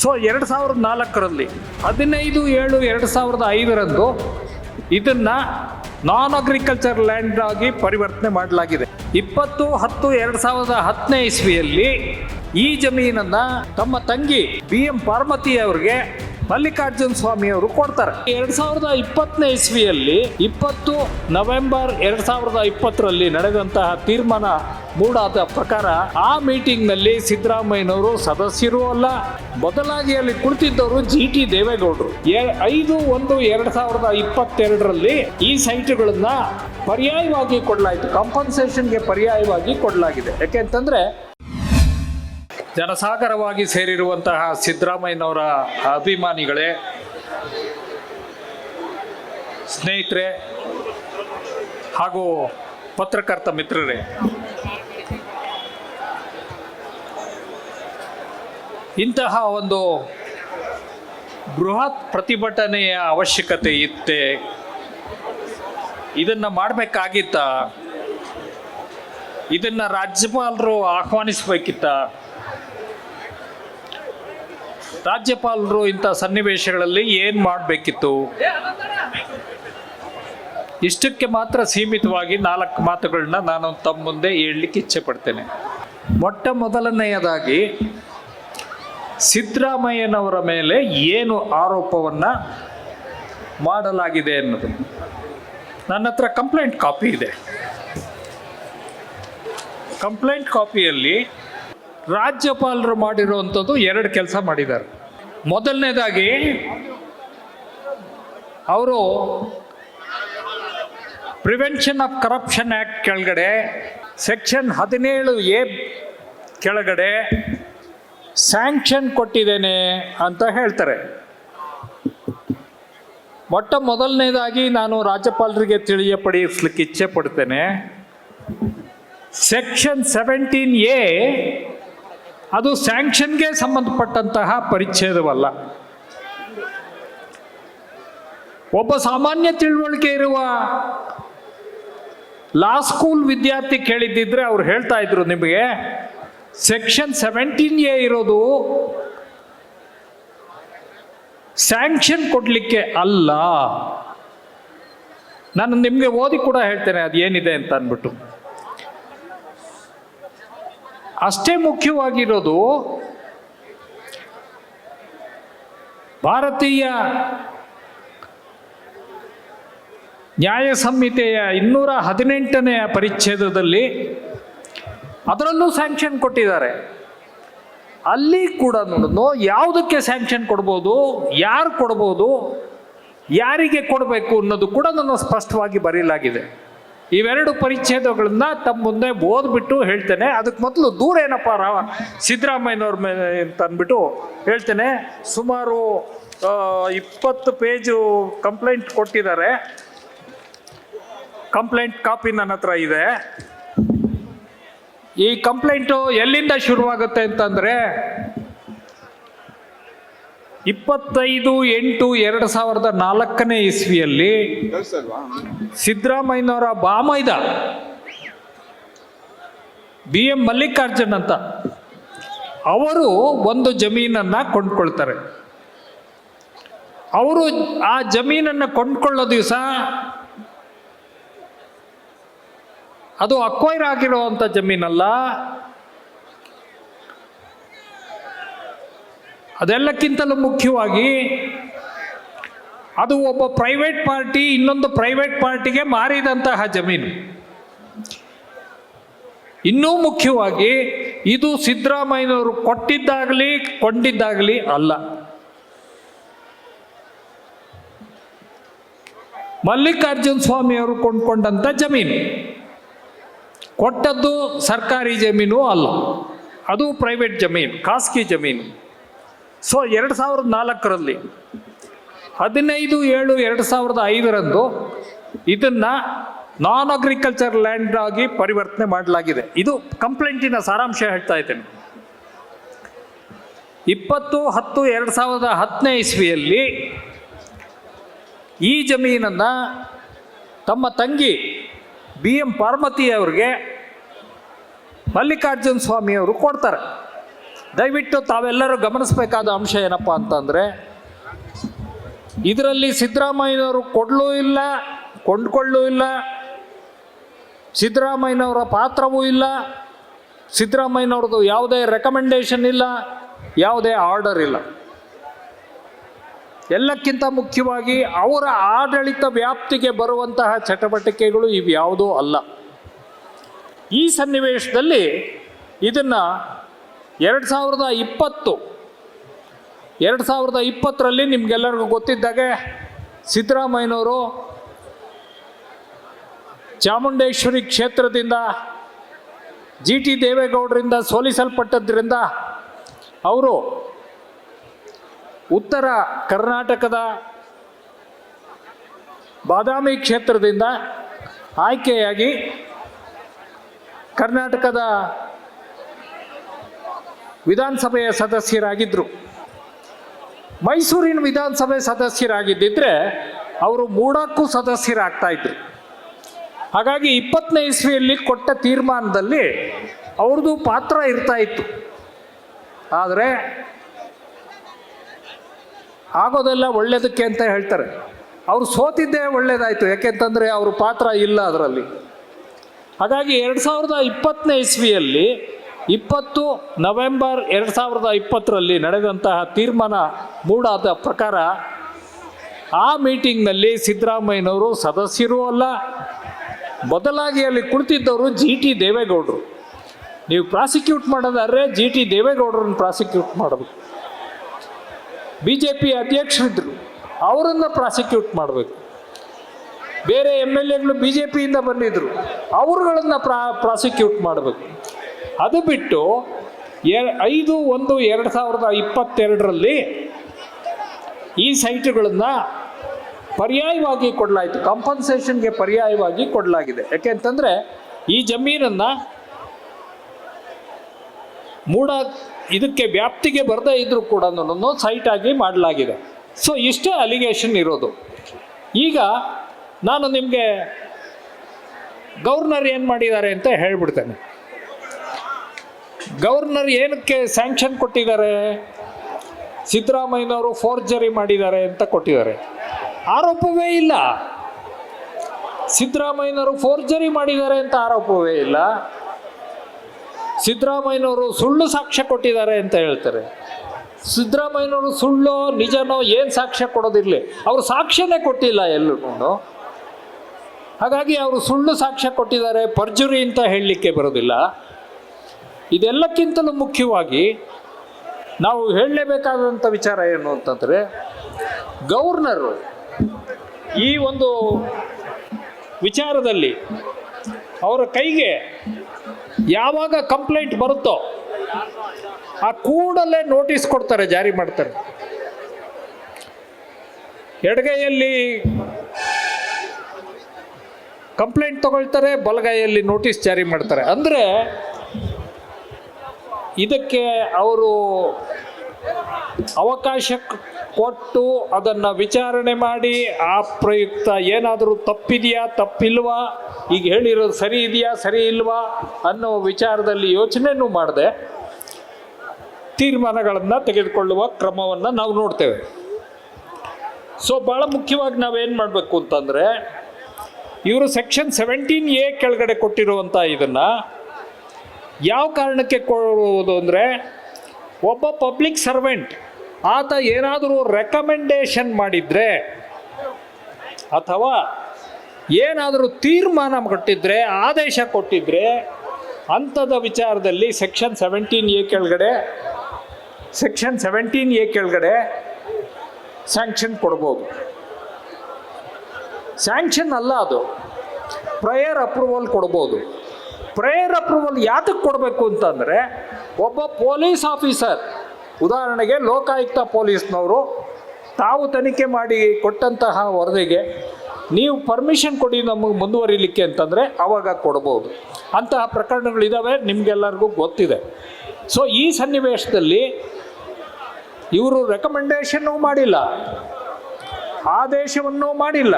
So ಎರಡು ಸಾವಿರದ ನಾಲ್ಕರಲ್ಲಿ, ಹದಿನೈದು ಏಳು ಎರಡು ಸಾವಿರದ ಐದರಂದು ಇದನ್ನ ನಾನ್ ಅಗ್ರಿಕಲ್ಚರ್ ಲ್ಯಾಂಡ್ ಆಗಿ ಪರಿವರ್ತನೆ ಮಾಡಲಾಗಿದೆ. ಇಪ್ಪತ್ತು, ಹತ್ತು, ಎರಡು ಸಾವಿರದ ಹತ್ತನೇ ಇಸ್ವಿಯಲ್ಲಿ ಈ ಜಮೀನನ್ನ ತಮ್ಮ ತಂಗಿ ಬಿ ಎಂ ಪಾರ್ವತಿ ಅವರಿಗೆ ಮಲ್ಲಿಕಾರ್ಜುನ ಸ್ವಾಮಿ ಅವರು ಕೊಡ್ತಾರೆ. ಎರಡ್ ಸಾವಿರದ ಇಪ್ಪತ್ತನೇ ಇಸ್ವಿಯಲ್ಲಿ ಇಪ್ಪತ್ತು ನವೆಂಬರ್ ಎರಡ್ ಸಾವಿರದ ಇಪ್ಪತ್ತರಲ್ಲಿ ನಡೆದಂತಹ ತೀರ್ಮಾನ ಮೂಡಾದ ಪ್ರಕಾರ ಆ ಮೀಟಿಂಗ್ನಲ್ಲಿ ಸಿದ್ದರಾಮಯ್ಯನವರು ಸದಸ್ಯರು ಅಲ್ಲ ಬದಲಾಗಿ ಅಲ್ಲಿ ಕುಳಿತಿದ್ದವರು ಜಿ ಟಿ ದೇವೇಗೌಡರು. ಐದು ಒಂದು ಎರಡ್ ಸಾವಿರದ ಇಪ್ಪತ್ತೆರಡರಲ್ಲಿ ಈ ಸೈಟ್ಗಳನ್ನ ಪರ್ಯಾಯವಾಗಿ ಕೊಡಲಾಯಿತು ಕಾಂಪನ್ಸೇಷನ್ಗೆ ಪರ್ಯಾಯವಾಗಿ ಕೊಡಲಾಗಿದೆ. ಯಾಕೆಂತಂದ್ರೆ ಜನಸಾಗರವಾಗಿ ಸೇರಿರುವಂತಹ ಸಿದ್ದರಾಮಯ್ಯನವರ ಅಭಿಮಾನಿಗಳೇ, ಸ್ನೇಹಿತರೆ ಹಾಗೂ ಪತ್ರಕರ್ತ ಮಿತ್ರರೇ, ಇಂತಹ ಒಂದು ಬೃಹತ್ ಪ್ರತಿಭಟನೆಯ ಅವಶ್ಯಕತೆ ಇತ್ತೆ. ಇದನ್ನು ಮಾಡಬೇಕಾಗಿತ್ತ. ಇದನ್ನು ರಾಜ್ಯಪಾಲರು ಆಹ್ವಾನಿಸಬೇಕಿತ್ತ. ರಾಜ್ಯಪಾಲರು ಇಂಥ ಸನ್ನಿವೇಶಗಳಲ್ಲಿ ಏನು ಮಾಡಬೇಕಿತ್ತು? ಇಷ್ಟಕ್ಕೆ ಮಾತ್ರ ಸೀಮಿತವಾಗಿ ನಾಲ್ಕು ಮಾತುಗಳನ್ನ ನಾನು ತಮ್ಮ ಮುಂದೆ ಹೇಳಲಿಕ್ಕೆ ಇಚ್ಛೆ ಪಡ್ತೇನೆ. ಮೊಟ್ಟ ಮೊದಲನೆಯದಾಗಿ ಸಿದ್ದರಾಮಯ್ಯನವರ ಮೇಲೆ ಏನು ಆರೋಪವನ್ನು ಮಾಡಲಾಗಿದೆ ಅನ್ನೋದು. ನನ್ನ ಹತ್ರ ಕಂಪ್ಲೇಂಟ್ ಕಾಪಿ ಇದೆ. ಕಂಪ್ಲೇಂಟ್ ಕಾಪಿಯಲ್ಲಿ ರಾಜ್ಯಪಾಲರು ಮಾಡಿರುವಂಥದ್ದು ಎರಡು ಕೆಲಸ ಮಾಡಿದ್ದಾರೆ. ಮೊದಲನೇದಾಗಿ ಅವರು ಪ್ರಿವೆನ್ಷನ್ ಆಫ್ ಕರಪ್ಷನ್ ಆ್ಯಕ್ಟ್ ಕೆಳಗಡೆ ಸೆಕ್ಷನ್ ಹದಿನೇಳು ಎ ಕೆಳಗಡೆ ಸ್ಯಾಂಕ್ಷನ್ ಕೊಟ್ಟಿದ್ದೇನೆ ಅಂತ ಹೇಳ್ತಾರೆ. ಮೊಟ್ಟ ಮೊದಲನೇದಾಗಿ ನಾನು ರಾಜ್ಯಪಾಲರಿಗೆ ತಿಳಿಯಪಡಿಸ್ಲಿಕ್ಕೆ ಇಚ್ಛೆ ಪಡ್ತೇನೆ. ಸೆಕ್ಷನ್ ಸೆವೆಂಟೀನ್ ಎ ಅದು ಸ್ಯಾಂಕ್ಷನ್ಗೆ ಸಂಬಂಧಪಟ್ಟಂತಹ ಪರಿಚ್ಛೇದವಲ್ಲ. ಒಬ್ಬ ಸಾಮಾನ್ಯ ತಿಳುವಳಿಕೆ ಇರುವ ಲಾ ಸ್ಕೂಲ್ ವಿದ್ಯಾರ್ಥಿ ಕೇಳಿದ್ದಿದ್ರೆ ಅವ್ರು ಹೇಳ್ತಾ ಇದ್ರು ನಿಮಗೆ, ಸೆಕ್ಷನ್ ಸೆವೆಂಟೀನ್ ಎ ಇರೋದು ಸ್ಯಾಂಕ್ಷನ್ ಕೊಡಲಿಕ್ಕೆ ಅಲ್ಲ. ನಾನು ನಿಮಗೆ ಓದಿ ಕೂಡ ಹೇಳ್ತೇನೆ ಅದು ಏನಿದೆ ಅಂತ ಅಂದ್ಬಿಟ್ಟು. ಅಷ್ಟೇ ಮುಖ್ಯವಾಗಿರೋದು ಭಾರತೀಯ ನ್ಯಾಯ ಸಂಹಿತೆಯ ಇನ್ನೂರ ಹದಿನೆಂಟನೆಯ ಪರಿಚ್ಛೇದದಲ್ಲಿ ಅದರಲ್ಲೂ ಸ್ಯಾಂಕ್ಷನ್ ಕೊಟ್ಟಿದ್ದಾರೆ. ಅಲ್ಲಿ ಕೂಡ ಯಾವುದಕ್ಕೆ ಸ್ಯಾಂಕ್ಷನ್ ಕೊಡ್ಬೋದು, ಯಾರು ಕೊಡ್ಬೋದು, ಯಾರಿಗೆ ಕೊಡಬೇಕು ಅನ್ನೋದು ಕೂಡ ನನ್ನ ಸ್ಪಷ್ಟವಾಗಿ ಬರೀಲಾಗಿದೆ. ಇವೆರಡು ಪರಿಚ್ಛೇದಗಳನ್ನ ತಮ್ಮ ಮುಂದೆ ಓದ್ಬಿಟ್ಟು ಹೇಳ್ತೇನೆ. ಅದಕ್ಕೆ ಮೊದಲು ದೂರ ಏನಪ್ಪ ರಾವ ಸಿದ್ದರಾಮಯ್ಯನವ್ರ ಮೇಲೆ ಅಂತ ಅಂದ್ಬಿಟ್ಟು ಹೇಳ್ತೇನೆ. ಸುಮಾರು ಇಪ್ಪತ್ತು ಪೇಜು ಕಂಪ್ಲೇಂಟ್ ಕೊಟ್ಟಿದ್ದಾರೆ. ಕಂಪ್ಲೇಂಟ್ ಕಾಪಿ ನನ್ನ ಹತ್ರ ಇದೆ. ಈ ಕಂಪ್ಲೇಂಟು ಎಲ್ಲಿಂದ ಶುರುವಾಗುತ್ತೆ ಅಂತಂದ್ರೆ ಇಪ್ಪತ್ತೈದು ಎಂಟು ಎರಡು ಸಾವಿರದ ನಾಲ್ಕನೇ ಇಸ್ವಿಯಲ್ಲಿ ಸಿದ್ದರಾಮಯ್ಯನವರ ಬಾಮೈದ ಬಿ ಎಂ ಮಲ್ಲಿಕಾರ್ಜುನ್ ಅಂತ ಅವರು ಒಂದು ಜಮೀನನ್ನ ಕೊಂಡ್ಕೊಳ್ತಾರೆ. ಅವರು ಆ ಜಮೀನನ್ನು ಕೊಂಡ್ಕೊಳ್ಳೋ ದಿವಸ ಅದು ಅಕ್ವೈರ್ ಆಗಿರುವಂಥ ಜಮೀನಲ್ಲ ಅದೆಲ್ಲಕ್ಕಿಂತಲೂ ಮುಖ್ಯವಾಗಿ ಅದು ಒಬ್ಬ ಪ್ರೈವೇಟ್ ಪಾರ್ಟಿ ಇನ್ನೊಂದು ಪ್ರೈವೇಟ್ ಪಾರ್ಟಿಗೆ ಮಾರಿದಂತಹ ಜಮೀನು. ಇನ್ನೂ ಮುಖ್ಯವಾಗಿ ಇದು ಸಿದ್ದರಾಮಯ್ಯನವರು ಕೊಟ್ಟಿದ್ದಾಗಲಿ ಕೊಂಡಿದ್ದಾಗಲಿ ಅಲ್ಲ. ಮಲ್ಲಿಕಾರ್ಜುನ ಸ್ವಾಮಿಯವರು ಕೊಂಡ್ಕೊಂಡಂಥ ಜಮೀನು. ಕೊಟ್ಟದ್ದು ಸರ್ಕಾರಿ ಜಮೀನು ಅಲ್ಲ. ಅದು ಪ್ರೈವೇಟ್ ಜಮೀನು, ಖಾಸಗಿ ಜಮೀನು. ಸೊ ಎರಡು ಸಾವಿರದ ನಾಲ್ಕರಲ್ಲಿ, ಹದಿನೈದು ಏಳು ಎರಡು ಸಾವಿರದ ಐದರಂದು ಇದನ್ನು ನಾನ್ ಅಗ್ರಿಕಲ್ಚರ್ ಲ್ಯಾಂಡ್ ಆಗಿ ಪರಿವರ್ತನೆ ಮಾಡಲಾಗಿದೆ. ಇದು ಕಂಪ್ಲೇಂಟಿನ ಸಾರಾಂಶ ಹೇಳ್ತಾ ಇದ್ದೇನೆ. ಇಪ್ಪತ್ತು ಹತ್ತು ಎರಡು ಸಾವಿರದ ಹತ್ತನೇ ಇಸ್ವಿಯಲ್ಲಿ ಈ ಜಮೀನನ್ನು ತಮ್ಮ ತಂಗಿ ಬಿ ಎಂ ಪಾರ್ವತಿ ಅವರಿಗೆ ಮಲ್ಲಿಕಾರ್ಜುನ ಸ್ವಾಮಿ ಅವರು ಕೊಡ್ತಾರೆ. ದಯವಿಟ್ಟು ತಾವೆಲ್ಲರೂ ಗಮನಿಸಬೇಕಾದ ಅಂಶ ಏನಪ್ಪ ಅಂತಂದರೆ, ಇದರಲ್ಲಿ ಸಿದ್ದರಾಮಯ್ಯನವರು ಕೊಡಲೂ ಇಲ್ಲ, ಕೊಂಡ್ಕೊಳ್ಳೂ ಇಲ್ಲ, ಸಿದ್ದರಾಮಯ್ಯನವರ ಪಾತ್ರವೂ ಇಲ್ಲ, ಸಿದ್ದರಾಮಯ್ಯನವ್ರದ್ದು ಯಾವುದೇ ರೆಕಮೆಂಡೇಶನ್ ಇಲ್ಲ, ಯಾವುದೇ ಆರ್ಡರ್ ಇಲ್ಲ. ಎಲ್ಲಕ್ಕಿಂತ ಮುಖ್ಯವಾಗಿ ಅವರ ಆಡಳಿತ ವ್ಯಾಪ್ತಿಗೆ ಬರುವಂತಹ ಚಟುವಟಿಕೆಗಳು ಇವ್ಯಾವುದೂ ಅಲ್ಲ. ಈ ಸನ್ನಿವೇಶದಲ್ಲಿ ಇದನ್ನು ಎರಡು ಸಾವಿರದ ಇಪ್ಪತ್ತು. ಎರಡು ಸಾವಿರದ ಇಪ್ಪತ್ತರಲ್ಲಿ ನಿಮಗೆಲ್ಲರಿಗೂ ಗೊತ್ತಿದ್ದಾಗೆ ಸಿದ್ದರಾಮಯ್ಯನವರು ಚಾಮುಂಡೇಶ್ವರಿ ಕ್ಷೇತ್ರದಿಂದ, ಜಿ ಟಿ ದೇವೇಗೌಡರಿಂದ ಸೋಲಿಸಲ್ಪಟ್ಟದ್ರಿಂದ ಅವರು ಉತ್ತರ ಕರ್ನಾಟಕದ ಬಾದಾಮಿ ಕ್ಷೇತ್ರದಿಂದ ಆಯ್ಕೆಯಾಗಿ ಕರ್ನಾಟಕದ ವಿಧಾನಸಭೆಯ ಸದಸ್ಯರಾಗಿದ್ದರು ಮೈಸೂರಿನ ವಿಧಾನಸಭೆ ಸದಸ್ಯರಾಗಿದ್ದಿದ್ರೆ ಅವರು ಮೂಡಕ್ಕೂ ಸದಸ್ಯರಾಗ್ತಾ ಇದ್ರು. ಹಾಗಾಗಿ ಇಪ್ಪತ್ತನೇ ಇಸ್ವಿಯಲ್ಲಿ ಕೊಟ್ಟ ತೀರ್ಮಾನದಲ್ಲಿ ಅವ್ರದ್ದು ಪಾತ್ರ ಇರ್ತಾ ಇತ್ತು. ಆದರೆ ಆಗೋದೆಲ್ಲ ಒಳ್ಳೇದಕ್ಕೆ ಅಂತ ಹೇಳ್ತಾರೆ. ಅವರು ಸೋತಿದ್ದೇ ಒಳ್ಳೇದಾಯಿತು, ಯಾಕೆಂತಂದರೆ ಅವ್ರ ಪಾತ್ರ ಇಲ್ಲ ಅದರಲ್ಲಿ. ಹಾಗಾಗಿ ಎರಡು ಸಾವಿರದ ಇಪ್ಪತ್ತನೇ ಇಸ್ವಿಯಲ್ಲಿ ಇಪ್ಪತ್ತು ನವೆಂಬರ್ ಎರಡು ಸಾವಿರದ ಇಪ್ಪತ್ತರಲ್ಲಿ ನಡೆದಂತಹ ತೀರ್ಮಾನ ಮೂಡಾದ ಪ್ರಕಾರ ಆ ಮೀಟಿಂಗ್ನಲ್ಲಿ ಸಿದ್ದರಾಮಯ್ಯನವರು ಸದಸ್ಯರೂ ಅಲ್ಲ, ಬದಲಾಗಿ ಅಲ್ಲಿ ಕುಳಿತಿದ್ದವರು ಜಿ ಟಿ ದೇವೇಗೌಡರು. ನೀವು ಪ್ರಾಸಿಕ್ಯೂಟ್ ಮಾಡೋದಾದ್ರೆ ಜಿ ಟಿ ದೇವೇಗೌಡರನ್ನು ಪ್ರಾಸಿಕ್ಯೂಟ್ ಮಾಡಬೇಕು. ಬಿ ಜೆ ಪಿ ಅಧ್ಯಕ್ಷರಿದ್ದರು ಅವರನ್ನು ಪ್ರಾಸಿಕ್ಯೂಟ್ ಮಾಡಬೇಕು. ಬೇರೆ ಎಂ ಎಲ್ ಎಗಳು ಬಿ ಜೆ ಪಿಯಿಂದ ಬಂದಿದ್ದರು ಅವರುಗಳನ್ನು ಪ್ರಾ, ಪ್ರಾಸಿಕ್ಯೂಟ್ ಮಾಡಬೇಕು. ಅದು ಬಿಟ್ಟು ಐದು ಒಂದು ಎರಡು ಸಾವಿರದ ಇಪ್ಪತ್ತೆರಡರಲ್ಲಿ ಈ ಸೈಟ್ಗಳನ್ನು ಪರ್ಯಾಯವಾಗಿ ಕೊಡಲಾಯಿತು. ಕಂಪನ್ಸೇಷನ್ಗೆ ಪರ್ಯಾಯವಾಗಿ ಕೊಡಲಾಗಿದೆ. ಯಾಕೆಂತಂದರೆ ಈ ಜಮೀನನ್ನು ಮೂಡ ಇದಕ್ಕೆ ವ್ಯಾಪ್ತಿಗೆ ಬರದೇ ಇದ್ದರೂ ಕೂಡ ಸೈಟ್ ಆಗಿ ಮಾಡಲಾಗಿದೆ. ಸೊ ಇಷ್ಟೇ ಅಲಿಗೇಷನ್ ಇರೋದು. ಈಗ ನಾನು ನಿಮಗೆ ಗವರ್ನರ್ ಏನು ಮಾಡಿದ್ದಾರೆ ಅಂತ ಹೇಳ್ಬಿಡ್ತೇನೆ. ಗವರ್ನರ್ ಏನಕ್ಕೆ ಸ್ಯಾಂಕ್ಷನ್ ಕೊಟ್ಟಿದ್ದಾರೆ? ಸಿದ್ದರಾಮಯ್ಯನವರು ಫೋರ್ಜರಿ ಮಾಡಿದ್ದಾರೆ ಅಂತ ಕೊಟ್ಟಿದ್ದಾರೆ. ಆರೋಪವೇ ಇಲ್ಲ. ಸಿದ್ದರಾಮಯ್ಯನವರು ಫೋರ್ಜರಿ ಮಾಡಿದ್ದಾರೆ ಅಂತ ಆರೋಪವೇ ಇಲ್ಲ. ಸಿದ್ದರಾಮಯ್ಯನವರು ಸುಳ್ಳು ಸಾಕ್ಷ್ಯ ಕೊಟ್ಟಿದ್ದಾರೆ ಅಂತ ಹೇಳ್ತಾರೆ. ಸಿದ್ದರಾಮಯ್ಯನವರು ಸುಳ್ಳು, ನಿಜನೋ ಏನು ಸಾಕ್ಷ್ಯ ಕೊಡೋದಿರಲಿ. ಅವರು ಸಾಕ್ಷ್ಯನೇ ಕೊಟ್ಟಿಲ್ಲ ಎಲ್ಲೂ ಹಾಗಾಗಿ ಅವರು ಸುಳ್ಳು ಸಾಕ್ಷ್ಯ ಕೊಟ್ಟಿದ್ದಾರೆ, ಪರ್ಜುರಿ ಅಂತ ಹೇಳಲಿಕ್ಕೆ ಬರೋದಿಲ್ಲ. ಇದೆಲ್ಲಕ್ಕಿಂತಲೂ ಮುಖ್ಯವಾಗಿ ನಾವು ಹೇಳಲೇಬೇಕಾದಂಥ ವಿಚಾರ ಏನು ಅಂತಂದರೆ ಗವರ್ನರು ಈ ಒಂದು ವಿಚಾರದಲ್ಲಿ ಅವರ ಕೈಗೆ ಯಾವಾಗ ಕಂಪ್ಲೇಂಟ್ ಬರುತ್ತೋ ಆ ಕೂಡಲೇ ನೋಟಿಸ್ ಕೊಡ್ತಾರೆ, ಜಾರಿ ಮಾಡ್ತಾರೆ. ಎಡಗೈಯಲ್ಲಿ ಕಂಪ್ಲೇಂಟ್ ತಗೊಳ್ತಾರೆ, ಬಲಗೈಯಲ್ಲಿ ನೋಟಿಸ್ ಜಾರಿ ಮಾಡ್ತಾರೆ. ಅಂದರೆ ಇದಕ್ಕೆ ಅವರು ಅವಕಾಶ ಕೊಟ್ಟು ಅದನ್ನು ವಿಚಾರಣೆ ಮಾಡಿ, ಆ ಪ್ರಯುಕ್ತ ಏನಾದರೂ ತಪ್ಪಿದೆಯಾ, ತಪ್ಪಿಲ್ವಾ, ಈಗ ಹೇಳಿರೋದು ಸರಿ ಇದೆಯಾ, ಸರಿ ಇಲ್ವಾ ಅನ್ನೋ ವಿಚಾರದಲ್ಲಿ ಯೋಚನೆನೂ ಮಾಡದೆ. ತೀರ್ಮಾನಗಳನ್ನು ತೆಗೆದುಕೊಳ್ಳುವ ಕ್ರಮವನ್ನು ನಾವು ನೋಡ್ತೇವೆ. ಸೊ ಭಾಳ ಮುಖ್ಯವಾಗಿ ನಾವೇನು ಮಾಡಬೇಕು ಅಂತಂದರೆ, ಇವರು ಸೆಕ್ಷನ್ ಸೆವೆಂಟೀನ್ ಎ ಕೆಳಗಡೆ ಕೊಟ್ಟಿರುವಂಥ ಇದನ್ನು ಯಾವ ಕಾರಣಕ್ಕೆ ಕೊಡುವುದು ಅಂದರೆ ಒಬ್ಬ ಪಬ್ಲಿಕ್ ಸರ್ವೆಂಟ್ ಆತ ಏನಾದರೂ ರೆಕಮೆಂಡೇಶನ್ ಮಾಡಿದರೆ ಅಥವಾ ಏನಾದರೂ ತೀರ್ಮಾನ ಕೊಟ್ಟಿದ್ರೆ, ಆದೇಶ ಕೊಟ್ಟಿದ್ರೆ ಅಂಥದ ವಿಚಾರದಲ್ಲಿ ಸೆಕ್ಷನ್ ಸೆವೆಂಟೀನ್ ಎ ಕೆಳಗಡೆ ಸೆಕ್ಷನ್ ಸೆವೆಂಟೀನ್ ಎ ಕೆಳಗಡೆ ಸ್ಯಾಂಕ್ಷನ್ ಕೊಡ್ಬೋದು. ಸ್ಯಾಂಕ್ಷನ್ ಅಲ್ಲ ಅದು. ಪ್ರಯರ್ ಅಪ್ರೂವಲ್ ಕೊಡ್ಬೋದು. ಪ್ರೇಯರ್ ಅಪ್ರೂವಲ್ ಯಾತಕ್ಕೆ ಕೊಡಬೇಕು ಅಂತಂದರೆ ಒಬ್ಬ ಪೊಲೀಸ್ ಆಫೀಸರ್, ಉದಾಹರಣೆಗೆ ಲೋಕಾಯುಕ್ತ ಪೊಲೀಸ್ನವರು, ತಾವು ತನಿಖೆ ಮಾಡಿ ಕೊಟ್ಟಂತಹ ವರದಿಗೆ ನೀವು ಪರ್ಮಿಷನ್ ಕೊಡಿ ನಮಗೆ ಮುಂದುವರಿಲಿಕ್ಕೆ ಅಂತಂದರೆ ಆವಾಗ ಕೊಡ್ಬೋದು. ಅಂತಹ ಪ್ರಕರಣಗಳಿದ್ದಾವೆ ನಿಮಗೆಲ್ಲರಿಗೂ ಗೊತ್ತಿದೆ. ಸೊ ಈ ಸನ್ನಿವೇಶದಲ್ಲಿ ಇವರು ರೆಕಮೆಂಡೇಶನ್ನು ಮಾಡಿಲ್ಲ, ಆದೇಶವನ್ನು ಮಾಡಿಲ್ಲ,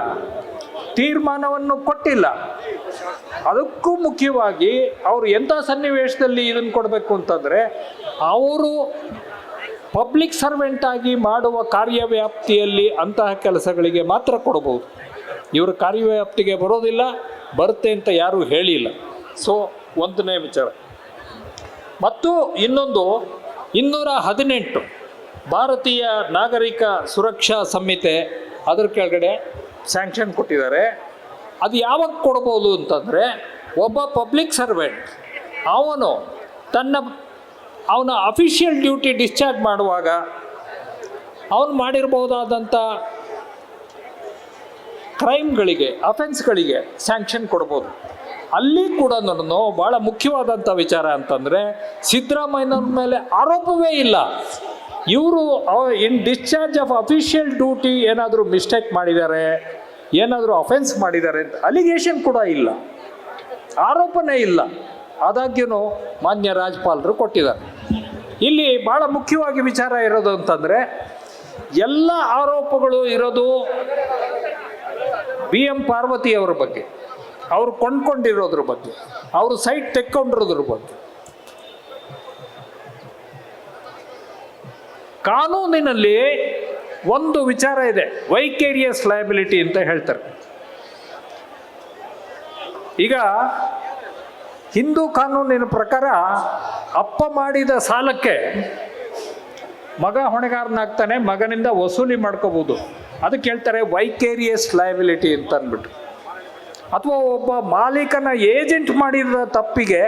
ತೀರ್ಮಾನವನ್ನು ಕೊಟ್ಟಿಲ್ಲ. ಅದಕ್ಕೂ ಮುಖ್ಯವಾಗಿ ಅವರು ಎಂಥ ಸನ್ನಿವೇಶದಲ್ಲಿ ಇದನ್ನು ಕೊಡಬೇಕು ಅಂತಂದರೆ ಅವರು ಪಬ್ಲಿಕ್ ಸರ್ವೆಂಟ್ ಆಗಿ ಮಾಡುವ ಕಾರ್ಯವ್ಯಾಪ್ತಿಯಲ್ಲಿ ಅಂತಹ ಕೆಲಸಗಳಿಗೆ ಮಾತ್ರ ಕೊಡಬಹುದು ಇವರು ಕಾರ್ಯವ್ಯಾಪ್ತಿಗೆ ಬರೋದಿಲ್ಲ, ಬರುತ್ತೆ ಅಂತ ಯಾರೂ ಹೇಳಿಲ್ಲ. ಸೊ ಒಂದನೇ ವಿಚಾರ. ಮತ್ತು ಇನ್ನೊಂದು, ಇನ್ನೂರ ಹದಿನೆಂಟು ಭಾರತೀಯ ನಾಗರಿಕ ಸುರಕ್ಷಾ ಸಂಹಿತೆ, ಅದರ ಕೆಳಗಡೆ ಸ್ಯಾಂಕ್ಷನ್ ಕೊಟ್ಟಿದ್ದಾರೆ. ಅದು ಯಾವಾಗ ಕೊಡ್ಬೋದು ಅಂತಂದರೆ ಒಬ್ಬ ಪಬ್ಲಿಕ್ ಸರ್ವೆಂಟ್ ಅವನು ತನ್ನ, ಅವನ ಅಫಿಷಿಯಲ್ ಡ್ಯೂಟಿ ಡಿಸ್ಚಾರ್ಜ್ ಮಾಡುವಾಗ ಅವನು ಮಾಡಿರಬಹುದಾದಂಥ ಕ್ರೈಮ್ಗಳಿಗೆ ಅಫೆನ್ಸ್ಗಳಿಗೆ ಸ್ಯಾಂಕ್ಷನ್ ಕೊಡ್ಬೋದು. ಅಲ್ಲಿ ಕೂಡ ಭಾಳ ಮುಖ್ಯವಾದಂಥ ವಿಚಾರ ಅಂತಂದರೆ ಸಿದ್ದರಾಮಯ್ಯನವ್ರ ಮೇಲೆ ಆರೋಪವೇ ಇಲ್ಲ. ಇವರು in discharge of official duty ಏನಾದರೂ ಮಿಸ್ಟೇಕ್ ಮಾಡಿದ್ದಾರೆ ಏನಾದರೂ ಅಫೆನ್ಸ್ ಮಾಡಿದ್ದಾರೆ ಅಂತ ಅಲಿಗೇಷನ್ ಕೂಡ ಇಲ್ಲ. ಆರೋಪನೇ ಇಲ್ಲ. ಆದಾಗ್ಯೂ ಮಾನ್ಯ ರಾಜ್ಪಾಲರು ಕೊಟ್ಟಿದ್ದಾರೆ. ಇಲ್ಲಿ ಭಾಳ ಮುಖ್ಯವಾಗಿ ವಿಚಾರ ಇರೋದು ಅಂತಂದರೆ, ಎಲ್ಲ ಆರೋಪಗಳು ಇರೋದು ಬಿ ಎಂ ಪಾರ್ವತಿಯವರ ಬಗ್ಗೆ. ಅವರು ಕೊಂಡ್ಕೊಂಡಿರೋದ್ರ ಬಗ್ಗೆ. ಅವರು ಸೈಟ್ ತೆಕ್ಕೊಂಡಿರೋದ್ರ ಬಗ್ಗೆ. ಕಾನೂನಿನಲ್ಲಿ ಒಂದು ವಿಚಾರ ಇದೆ, ವೈಕೇರಿಯಸ್ ಲಯಬಿಲಿಟಿ ಅಂತ ಹೇಳ್ತಾರೆ. ಈಗ ಹಿಂದೂ ಕಾನೂನಿನ ಪ್ರಕಾರ ಅಪ್ಪ ಮಾಡಿದ ಸಾಲಕ್ಕೆ ಮಗ ಹೊಣೆಗಾರನಾಗ್ತಾನೆ, ಮಗನಿಂದ ವಸೂಲಿ ಮಾಡ್ಕೋಬೋದು. ಅದಕ್ಕೆ ಹೇಳ್ತಾರೆ ವೈಕೇರಿಯಸ್ ಲಯಬಿಲಿಟಿ ಅಂತ ಅಂದ್ಬಿಟ್ಟು. ಅಥವಾ ಒಬ್ಬ ಮಾಲೀಕನ ಏಜೆಂಟ್ ಮಾಡಿದ ತಪ್ಪಿಗೆ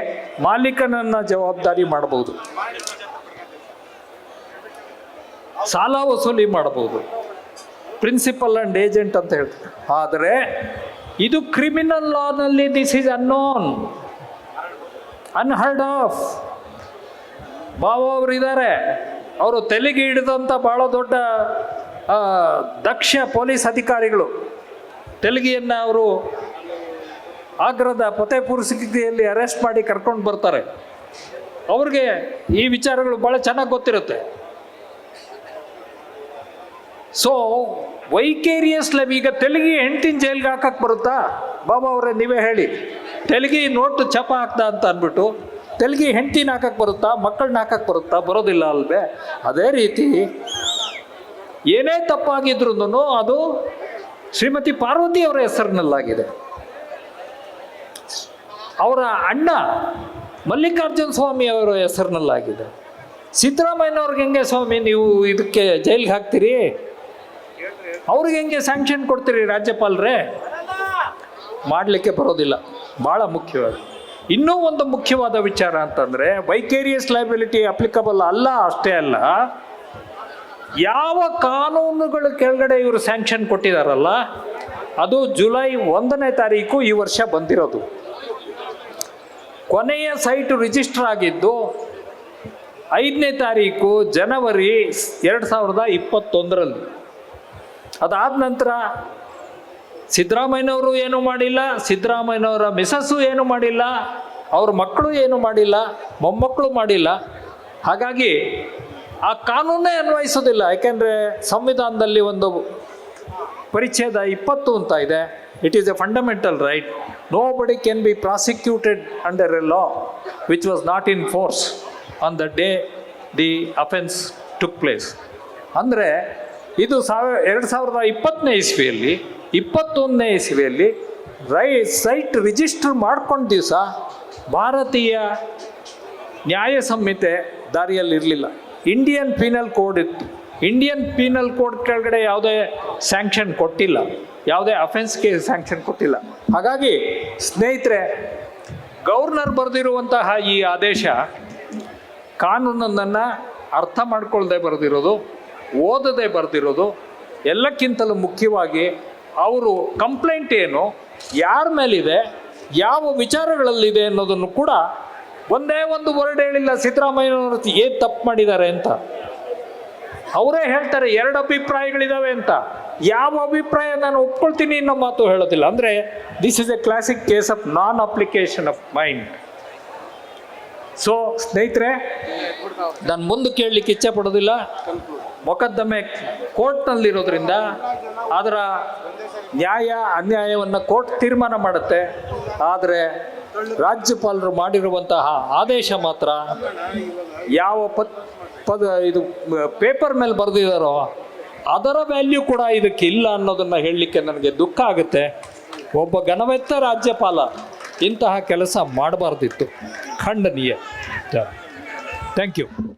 ಮಾಲೀಕನನ್ನ ಜವಾಬ್ದಾರಿ ಮಾಡಬಹುದು ಸಾಲ ವಸೂಲಿ ಮಾಡಬಹುದು. ಪ್ರಿನ್ಸಿಪಲ್ ಅಂಡ್ ಏಜೆಂಟ್ ಅಂತ ಹೇಳ್ತಾರೆ. ಆದರೆ ಇದು criminal ಲಾನಲ್ಲಿ this is unknown unheard of Babu ಅವರು ಇದ್ದಾರೆ ಅವರು ತೆಲುಗಿ ಹಿಡಿದಂಥ ಭಾಳ ದೊಡ್ಡ ದಕ್ಷ ಪೊಲೀಸ್ ಅಧಿಕಾರಿಗಳು. ತೆಲುಗಿಯನ್ನು ಅವರು ಆಗ್ರದ ಫತೇಪುರ್ ಸಿಕ್ಕಿಯಲ್ಲಿ ಅರೆಸ್ಟ್ ಮಾಡಿ ಕರ್ಕೊಂಡು ಬರ್ತಾರೆ. ಅವ್ರಿಗೆ ಈ ವಿಚಾರಗಳು ಭಾಳ ಚೆನ್ನಾಗಿ ಗೊತ್ತಿರುತ್ತೆ. ಸೊ ವೈಕೇರಿಯಸ್ ಲೆವ್ ಈಗ ತೆಲುಗಿ ಹೆಂಡತಿನ ಜೈಲ್ಗೆ ಹಾಕಕ್ಕೆ ಬರುತ್ತಾ? ಬಾಬಾ ಅವರೇ, ನೀವೇ ಹೇಳಿ. ತೆಲುಗಿ ನೋಟು ಚಪ ಹಾಕ್ದ ಅಂತ ಅಂದ್ಬಿಟ್ಟು ತೆಲುಗಿ ಹೆಂಡ್ತಿನ ಹಾಕಕ್ಕೆ ಬರುತ್ತಾ ಮಕ್ಕಳನ್ನ ಹಾಕಕ್ಕೆ ಬರುತ್ತಾ, ಬರೋದಿಲ್ಲ ಅಲ್ವೇ? ಅದೇ ರೀತಿ ಏನೇ ತಪ್ಪಾಗಿದ್ರು ಅದು ಶ್ರೀಮತಿ ಪಾರ್ವತಿ ಅವರ ಹೆಸರಿನಲ್ಲಾಗಿದೆ. ಅವರ ಅಣ್ಣ ಮಲ್ಲಿಕಾರ್ಜುನ ಸ್ವಾಮಿ ಅವರ ಹೆಸರಿನಲ್ಲಾಗಿದೆ. ಸಿದ್ದರಾಮಯ್ಯನವ್ರಿಗೆ ಹೆಂಗೆ ಸ್ವಾಮಿ ನೀವು ಇದಕ್ಕೆ ಜೈಲಿಗೆ ಹಾಕ್ತೀರಿ? ಅವ್ರಿಗೆ ಹೆಂಗೆ ಸ್ಯಾಂಕ್ಷನ್ ಕೊಡ್ತೀರಿ ರಾಜ್ಯಪಾಲರೇ? ಮಾಡಲಿಕ್ಕೆ ಬರೋದಿಲ್ಲ. ಭಾಳ ಮುಖ್ಯವಾದ ಇನ್ನೂ ಒಂದು ಮುಖ್ಯವಾದ ವಿಚಾರ ಅಂತಂದರೆ, ವೈಕೇರಿಯಸ್ ಲೈಬಿಲಿಟಿ ಅಪ್ಲಿಕಬಲ್ ಅಲ್ಲ, ಅಷ್ಟೇ ಅಲ್ಲ. ಯಾವ ಕಾನೂನುಗಳ ಕೆಳಗಡೆ ಇವರು ಸ್ಯಾಂಕ್ಷನ್ ಕೊಟ್ಟಿದಾರಲ್ಲ, ಅದು ಜುಲೈ ಒಂದನೇ ತಾರೀಕು ಈ ವರ್ಷ ಬಂದಿರೋದು. ಕೊನೆಯ ಸೈಟ್ ರಿಜಿಸ್ಟರ್ ಆಗಿದ್ದು, ಐದನೇ ತಾರೀಕು ಜನವರಿ ಎರಡು ಸಾವಿರದ ಇಪ್ಪತ್ತೊಂದರಲ್ಲಿ. ಅದಾದ ನಂತರ ಸಿದ್ದರಾಮಯ್ಯನವರು ಏನು ಮಾಡಿಲ್ಲ, ಸಿದ್ದರಾಮಯ್ಯನವರ ಮಿಸಸ್ಸು ಏನು ಮಾಡಿಲ್ಲ, ಅವ್ರ ಮಕ್ಕಳು ಏನು ಮಾಡಿಲ್ಲ, ಮೊಮ್ಮಕ್ಕಳು ಮಾಡಿಲ್ಲ. ಹಾಗಾಗಿ ಆ ಕಾನೂನೇ ಅನ್ವಯಿಸೋದಿಲ್ಲ ಯಾಕೆಂದರೆ ಸಂವಿಧಾನದಲ್ಲಿ ಒಂದು ಪರಿಚ್ಛೇದ ಇಪ್ಪತ್ತು ಅಂತ ಇದೆ. It is a fundamental right nobody can be prosecuted under a law which was not in force on the day the offence took place ಅಂದರೆ ಇದು ಸಾವಿರ, ಎರಡು ಸಾವಿರದ ಇಪ್ಪತ್ತನೇ ಇಸ್ವಿಯಲ್ಲಿ, ಇಪ್ಪತ್ತೊಂದನೇ ಇಸ್ವಿಯಲ್ಲಿ ರೈ, ಸೈಟ್ ರಿಜಿಸ್ಟರ್ ಮಾಡ್ಕೊಂಡ ದಿವಸ ಭಾರತೀಯ ನ್ಯಾಯ ಸಂಹಿತೆ ದಾರಿಯಲ್ಲಿರಲಿಲ್ಲ ಇಂಡಿಯನ್ ಪೀನಲ್ ಕೋಡ್ ಇತ್ತು. ಇಂಡಿಯನ್ ಪೀನಲ್ ಕೋಡ್ ಕೆಳಗಡೆ ಯಾವುದೇ ಸ್ಯಾಂಕ್ಷನ್ ಕೊಟ್ಟಿಲ್ಲ. ಯಾವುದೇ ಅಫೆನ್ಸ್ಗೆ ಸ್ಯಾಂಕ್ಷನ್ ಕೊಟ್ಟಿಲ್ಲ. ಹಾಗಾಗಿ ಸ್ನೇಹಿತರೆ ಗವರ್ನರ್ ಬರೆದಿರುವಂತಹ ಈ ಆದೇಶ ಕಾನೂನನ್ನು ಅರ್ಥ ಮಾಡ್ಕೊಳ್ಳದೆ ಬರೆದಿರೋದು ಓದದೆ ಬರೆದಿರೋದು ಎಲ್ಲಕ್ಕಿಂತಲೂ ಮುಖ್ಯವಾಗಿ ಅವರು ಕಂಪ್ಲೇಂಟ್ ಏನು, ಯಾರ ಮೇಲಿದೆ, ಯಾವ ವಿಚಾರಗಳಲ್ಲಿದೆ ಅನ್ನೋದನ್ನು ಕೂಡ ಒಂದೇ ಒಂದು ವರ್ಡ್ ಹೇಳಿಲ್ಲ ಸಿದ್ದರಾಮಯ್ಯನವರು ಏನು ತಪ್ಪು ಮಾಡಿದ್ದಾರೆ ಅಂತ. ಅವರೇ ಹೇಳ್ತಾರೆ, ಎರಡು ಅಭಿಪ್ರಾಯಗಳಿದಾವೆ ಅಂತ. ಯಾವ ಅಭಿಪ್ರಾಯ ನಾನು ಒಪ್ಕೊಳ್ತೀನಿ ಅನ್ನೋ ಮಾತು ಹೇಳೋದಿಲ್ಲ. ಅಂದರೆ this is a classic case of non application of mind so ಸ್ನೇಹಿತರೆ, ನಾನು ಮುಂದೆ ಕೇಳಲಿಕ್ಕೆ ಇಚ್ಛೆ ಪಡೋದಿಲ್ಲ. ಮೊಕದ್ದಮೆ ಕೋರ್ಟ್ನಲ್ಲಿರೋದ್ರಿಂದ ಅದರ ನ್ಯಾಯ ಅನ್ಯಾಯವನ್ನು ಕೋರ್ಟ್ ತೀರ್ಮಾನ ಮಾಡುತ್ತೆ. ಆದರೆ ರಾಜ್ಯಪಾಲರು ಮಾಡಿರುವಂತಹ ಆದೇಶ ಮಾತ್ರ ಯಾವ ಪತ್ ಪದ ಇದು, ಪೇಪರ್ ಮೇಲೆ ಬರೆದಿದ್ದಾರೋ ಅದರ ವ್ಯಾಲ್ಯೂ ಕೂಡ ಇದಕ್ಕೆ ಇಲ್ಲ ಅನ್ನೋದನ್ನು ಹೇಳಲಿಕ್ಕೆ ನನಗೆ ದುಃಖ ಆಗುತ್ತೆ. ಒಬ್ಬ ಘನವೆತ್ತ ರಾಜ್ಯಪಾಲ ಇಂತಹ ಕೆಲಸ ಮಾಡಬಾರ್ದಿತ್ತು. ಖಂಡನೀಯ. Thank you.